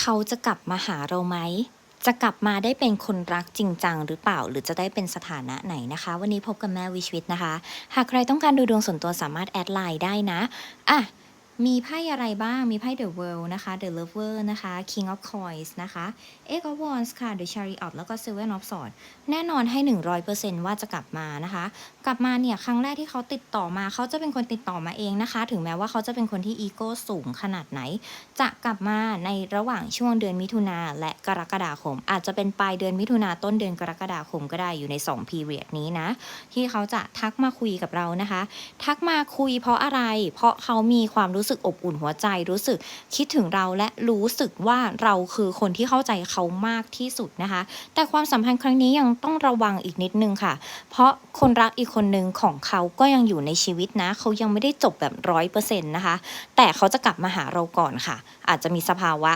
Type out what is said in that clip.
เขาจะกลับมาหาเราไหม จะกลับมาได้เป็นคนรักจริงจังหรือเปล่า หรือจะได้เป็นสถานะไหนนะคะ วันนี้พบกับแม่วิชวิตนะคะ หากใครต้องการดูดวงส่วนตัวสามารถแอดไลน์ได้นะ อะ มีไพ่อะไรบ้าง มีไพ่ The World นะคะ The Lover นะคะ King of Coins นะคะ Eight of Wands ค่ะ The Chariot แล้วก็ Seven of Swords แน่นอนให้ 100%ว่าจะกลับมานะคะ กลับมาเนี่ย ครั้งแรกที่เขาติดต่อมา เขาจะเป็นคนติดต่อมาเองนะคะ ถึงแม้ว่าเขาจะเป็นคนที่อีโก้สูงขนาดไหน จะกลับมาในระหว่างช่วงเดือนมิถุนาและกรกฎาคม อาจจะเป็นปลายเดือนมิถุนาต้นเดือนกรกฎาคมก็ได้อยู่ใน2 period นี้นะ ที่เขาจะทักมาคุยกับเรานะคะ ทักมาคุยเพราะอะไร เพราะเขามีความรู้สึกอบอุ่นหัวใจ รู้สึกคิดถึงเราและรู้สึกว่าเราคือคนที่เข้าใจเขามากที่สุดนะคะ แต่ความสัมพันธ์ครั้งนี้ยังต้องระวังอีกนิดนึงค่ะ เพราะคนรักอีกคนหนึ่งของเขาก็ยังอยู่ในชีวิตนะ เขายังไม่ได้จบแบบร้อยเปอร์เซ็นต์นะคะ แต่เขาจะกลับมาหาเราก่อนค่ะ อาจจะมีสภาวะ